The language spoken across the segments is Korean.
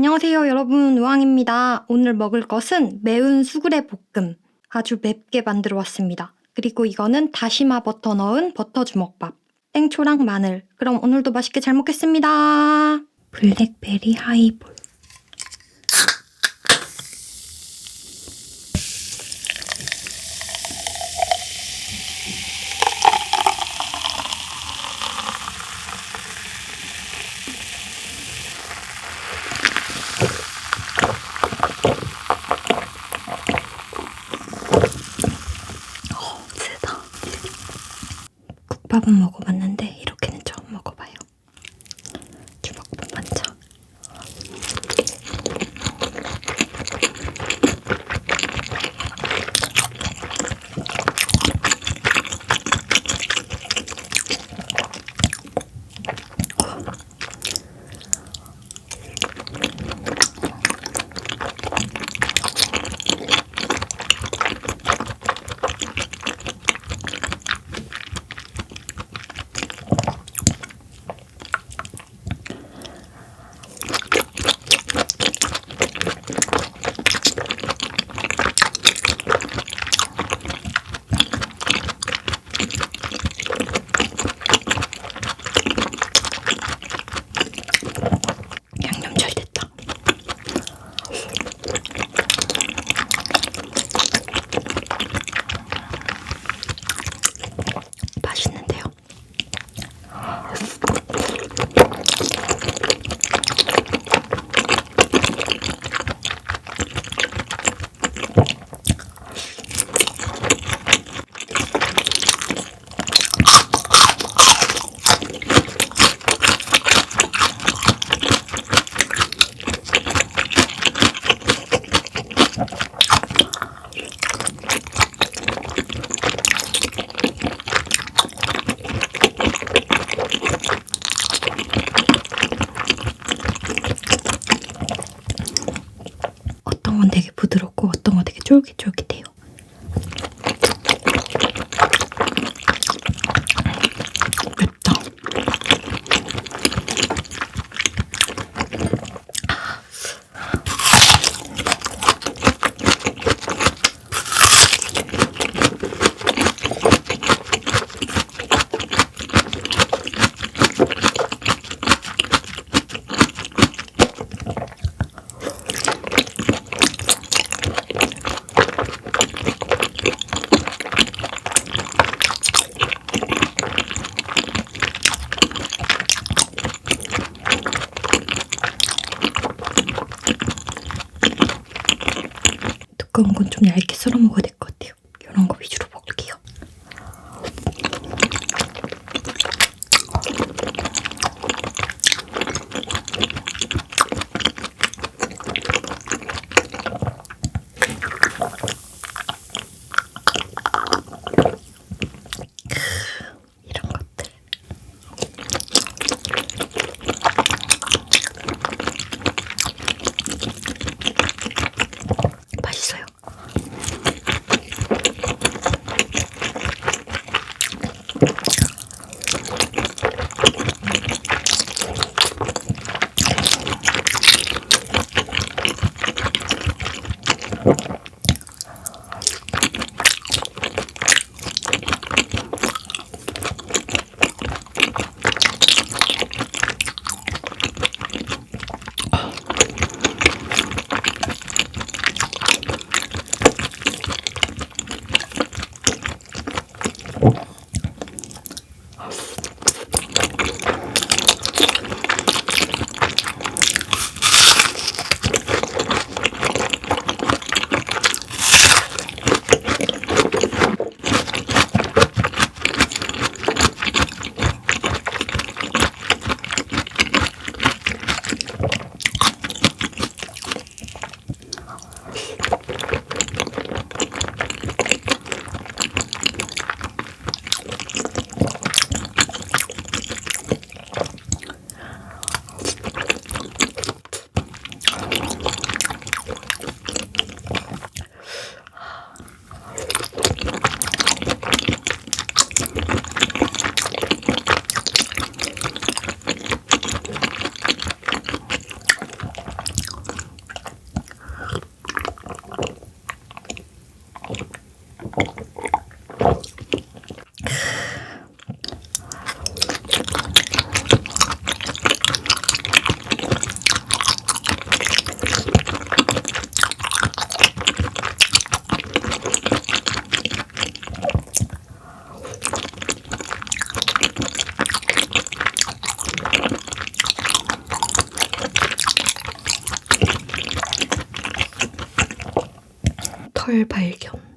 안녕하세요, 여러분. 우왕입니다. 오늘 먹을 것은 매운 수구레 볶음. 아주 맵게 만들어 왔습니다. 그리고 이거는 다시마 버터 넣은 버터 주먹밥. 땡초랑 마늘. 그럼 오늘도 맛있게 잘 먹겠습니다. 블랙베리 하이볼. 먹어봤는데 이렇게는 처음 먹어봐요. 주먹밥 반찬. 양념 잘 됐다. 맛있는데요? 어떤 건 되게 부드럽고 어떤 건 되게 쫄깃쫄깃해요. 두꺼운 건 좀 얇게 썰어 먹어야 될 발견.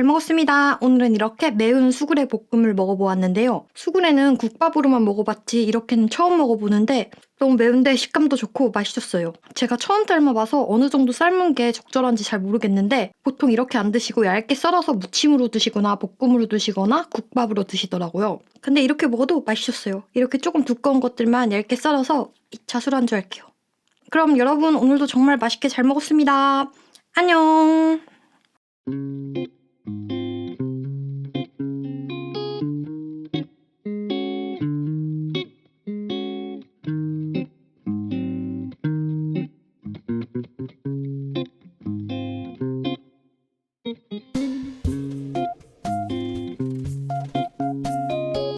잘 먹었습니다. 오늘은 이렇게 매운 수구레 볶음을 먹어보았는데요. 수구레는 국밥으로만 먹어봤지 이렇게는 처음 먹어보는데 너무 매운데 식감도 좋고 맛있었어요. 제가 처음 삶아봐서 어느 정도 삶은 게 적절한지 잘 모르겠는데 보통 이렇게 안 드시고 얇게 썰어서 무침으로 드시거나 볶음으로 드시거나 국밥으로 드시더라고요. 근데 이렇게 먹어도 맛있었어요. 이렇게 조금 두꺼운 것들만 얇게 썰어서 2차 술안주 할게요. 그럼 여러분 오늘도 정말 맛있게 잘 먹었습니다. 안녕!